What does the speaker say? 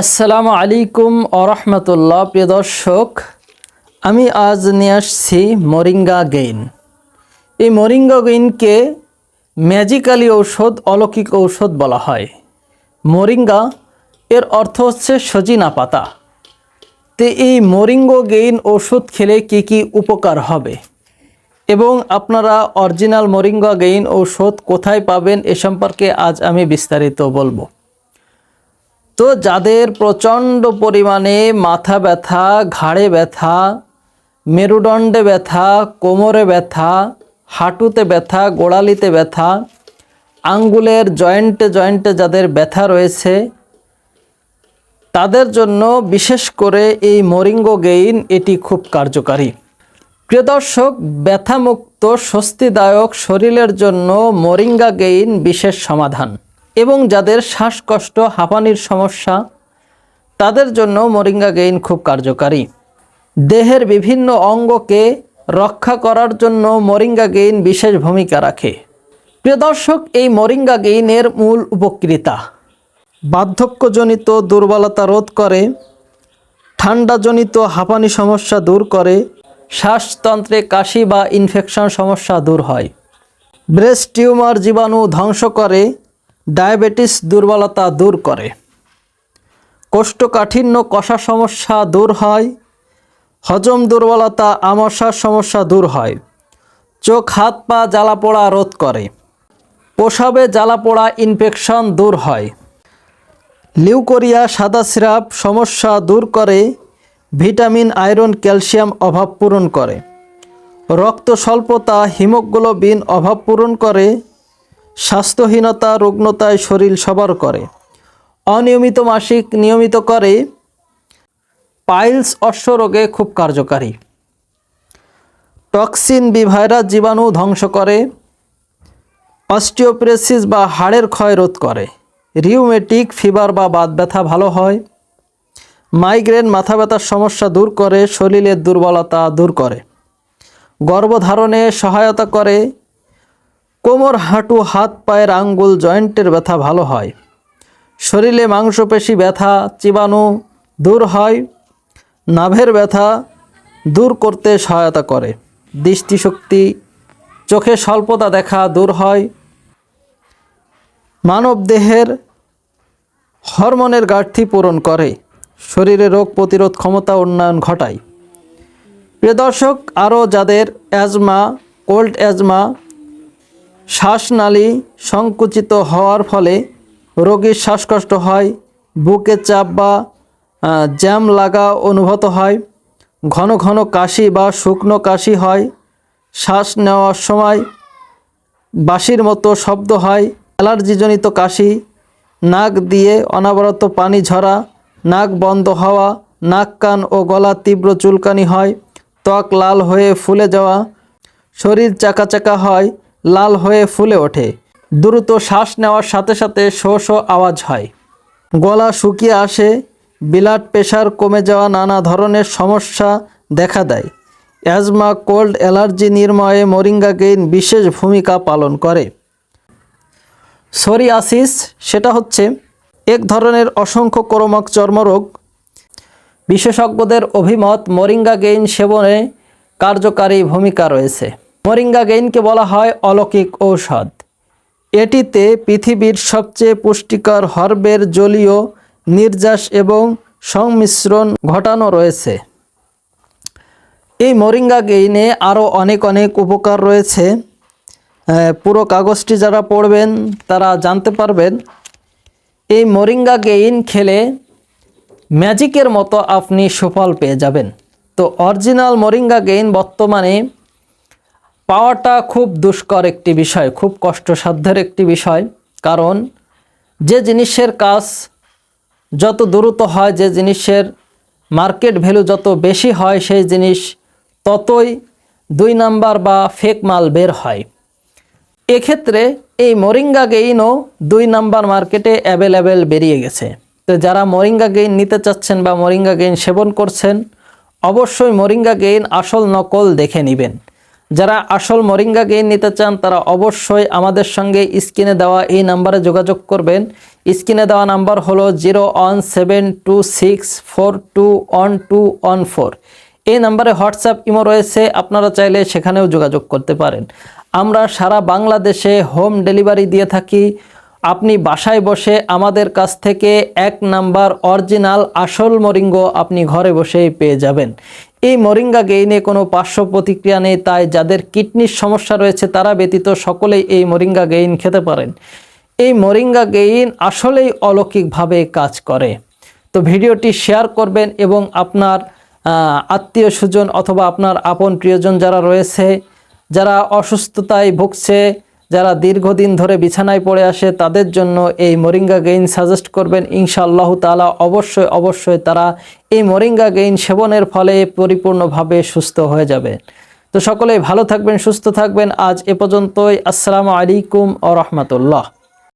আসসালামু আলাইকুম আরহামতুল্লাহ প্রিয় দর্শক, আমি আজ নিয়ে আসছি মরিঙ্গা গেইন। এই মরিঙ্গা গেইনকে ম্যাজিক্যালি ঔষধ, অলৌকিক ঔষধ বলা হয়। মরিঙ্গা, এর অর্থ হচ্ছে সজিনা পাতা। তে এই মরিঙ্গো গেইন ওষুধ খেলে কি কি উপকার হবে? এবং আপনারা অরিজিনাল মরিঙ্গা গেইন ঔষধ কোথায় পাবেন এ সম্পর্কে আজ আমি বিস্তারিত বলব। তো যাদের প্রচণ্ড পরিমাণে মাথা ব্যথা, ঘাড়ে ব্যথা, মেরুদণ্ডে ব্যথা, কোমরে ব্যথা, হাঁটুতে ব্যথা, গোড়ালিতে ব্যথা, আঙ্গুলের জয়েন্টে জয়েন্টে যাদের ব্যথা রয়েছে, তাদের জন্য বিশেষ করে এই মরিঙ্গো গেইন এটি খুব কার্যকারী। প্রিয় দর্শক, ব্যথামুক্ত স্বস্তিদায়ক শরীরের জন্য মরিঙ্গা গেইন বিশেষ সমাধান। এবং যাদের শ্বাসকষ্ট, হাঁপানির সমস্যা, তাদের জন্য মরিঙ্গা গেইন খুব কার্যকারী। দেহের বিভিন্ন অঙ্গকে রক্ষা করার জন্য মরিঙ্গা গেইন বিশেষ ভূমিকা রাখে। প্রিয় দর্শক, এই মরিঙ্গা গেইনের মূল উপকৃতা। বার্ধক্যজনিত দুর্বলতা রোধ করে, ঠান্ডাজনিত হাঁপানি সমস্যা দূর করে, শ্বাসতন্ত্রে কাশি বা ইনফেকশন সমস্যা দূর হয়। ব্রেস্ট টিউমার জীবাণু ধ্বংস করে ডায়াবেটিস দুর্বলতা দূর করে। কোষ্ঠকাঠিন্য কষা সমস্যা দূর হয়। হজম দুর্বলতা আমশার সমস্যা দূর হয়। চোখ, হাত, পা, জ্বালাপোড়া রোধ করে। প্রসাবে জ্বালাপোড়া ইনফেকশন দূর হয়। লিউকোরিয়া, সাদা সিরাপ সমস্যা দূর করে। ভিটামিন, আয়রন, ক্যালসিয়াম অভাব পূরণ করে। রক্ত স্বল্পতা, হিমোগ্লোবিন অভাব পূরণ করে। স্বাস্থ্যহীনতা রুগ্নতায় শরীর সবার করে। অনিয়মিত মাসিক নিয়মিত করে। পাইলস অশ্বরোগে খুব কার্যকারী। টক্সিন বিভাইরাস জীবাণু ধ্বংস করে। অস্টিওপ্রেসিস বা হাড়ের ক্ষয় রোধ করে। রিউমেটিক ফিভার বা বাত ব্যথা ভালো হয়। মাইগ্রেন, মাথা ব্যথার সমস্যা দূর করে। শরীরের দুর্বলতা দূর করে। গর্ভধারণে সহায়তা করে। কোমর, হাঁটু, হাত, পায়ের আঙ্গুল, জয়েন্টের ব্যথা ভালো হয়। শরীরে মাংসপেশি ব্যথা চিবাণু দূর হয়। নাভের ব্যথা দূর করতে সহায়তা করে। দৃষ্টিশক্তি, চোখে স্বল্পতা দেখা দূর হয়। মানব দেহের হরমোনের ঘাটতি পূরণ করে। শরীরে রোগ প্রতিরোধ ক্ষমতা উন্নয়ন ঘটায়। প্রিয় দর্শক, আরও যাদের অ্যাজমা, কোল্ড অ্যাজমা শ্বাসনালী সংকুচিত হওয়ার ফলে রোগীর শ্বাসকষ্ট হয়, বুকে চাপ বা জ্যাম লাগা অনুভূত হয়, ঘন ঘন কাশি বা শুকনো কাশি হয়, শ্বাস নেওয়ার সময় বাঁশির মতো শব্দ হয়, অ্যালার্জিজনিত কাশি, নাক দিয়ে অনাবরত পানি ঝরা, নাক বন্ধ হওয়া, নাক কান ও গলা তীব্র চুলকানি হয়, ত্বক লাল হয়ে ফুলে যাওয়া, শরীর চাকা চাকা হয় লাল হয়ে ফুলে ওঠে। দ্রুত শ্বাস নেওয়ার সাথে সাথে শো শো আওয়াজ হয়। গলা শুকিয়ে আসে ব্লাড প্রেশার কমে যাওয়া নানা ধরনের সমস্যা দেখা দেয়। অ্যাজমা, কোল্ড অ্যালার্জি নির্ময়ে মোরিঙ্গা গেইন বিশেষ ভূমিকা পালন করে। সোরিয়াসিস, সেটা হচ্ছে এক ধরনের অসংখ্য ক্রমক চর্মরোগ। বিশেষজ্ঞদের অভিমত মরিঙ্গা গেইন সেবনে কার্যকারী ভূমিকা রয়েছে। মরিঙ্গা গেইনকে বলা হয় অলৌকিক ঔষধ। এটিতে পৃথিবীর সবচেয়ে পুষ্টিকর হর্বের জলীয় নির্যাস এবং সংমিশ্রণ ঘটানো রয়েছে। এই মরিঙ্গা গেইনে আরও অনেক অনেক উপকার রয়েছে। পুরো কাগজটি যারা পড়বেন, তারা জানতে পারবেন, এই মরিঙ্গা গেইন খেলে ম্যাজিকের মতো আপনি সুফল পেয়ে যাবেন। তো অরিজিনাল মরিঙ্গা গেইন বর্তমানে পাওয়াটা খুব দুষ্কর একটি বিষয়, খুব কষ্টসাধ্যের একটি বিষয়। কারণ যে জিনিসের কাজ যত দ্রুত হয়, যে জিনিসের মার্কেট ভ্যালু যত বেশি হয়, সেই জিনিস ততই দুই নাম্বার বা ফেক মাল বের হয়। এক্ষেত্রে এই মরিঙ্গা গেইনও দুই নাম্বার মার্কেটে অ্যাভেলেবেল বেরিয়ে গেছে। তো যারা মরিঙ্গা গেইন নিতে চাচ্ছেন বা মরিঙ্গা গেইন সেবন করছেন, অবশ্যই মরিঙ্গা গেইন আসল নকল দেখে নেবেন। যারা আসল মরিঙ্গা গেইন নিতে চান, তারা অবশ্যই আমাদের সঙ্গে স্ক্রিনে দেওয়া এই নাম্বারে যোগাযোগ করবেন। স্ক্রিনে দেওয়া নাম্বার হলো zero one seven two six four two one two one four. এই নাম্বারে হোয়াটসঅ্যাপ ইমো রয়েছে, আপনারা চাইলে সেখানেও যোগাযোগ করতে পারেন। আমরা সারা বাংলাদেশে হোম ডেলিভারি দিয়ে থাকি। আপনি বাসায় বসে আমাদের কাছ থেকে এক নাম্বার অরিজিনাল আসল মরিঙ্গ আপনি ঘরে বসেই পেয়ে যাবেন। এই মরিঙ্গা গেইনে কোনো পার্শ্ব প্রতিক্রিয়া নেই, তাই যাদের কিডনির সমস্যা রয়েছে তারা ব্যতীত সকলেই এই মরিঙ্গা গেইন খেতে পারেন। এই মরিঙ্গা গেইন আসলেই অলৌকিকভাবে কাজ করে। তো ভিডিওটি শেয়ার করবেন এবং আপনার আত্মীয় স্বজন অথবা আপনার আপন প্রিয়জন যারা রয়েছে, যারা অসুস্থতায় ভুগছে যারা দীর্ঘদিন ধরে বিছানায় পড়ে আসে, তাদের জন্য এই মরিঙ্গা গেইন সাজেস্ট করবেন ইনশাআল্লাহ তালা অবশ্যই অবশ্যই তারা এই মরিঙ্গা গেইন সেবনের ফলে পরিপূর্ণভাবে সুস্থ হয়ে যাবে। তো সকলেই ভালো থাকবেন, সুস্থ থাকবেন। আজ এ পর্যন্তই। আসসালামু আলাইকুম ও রহমতুল্লাহ।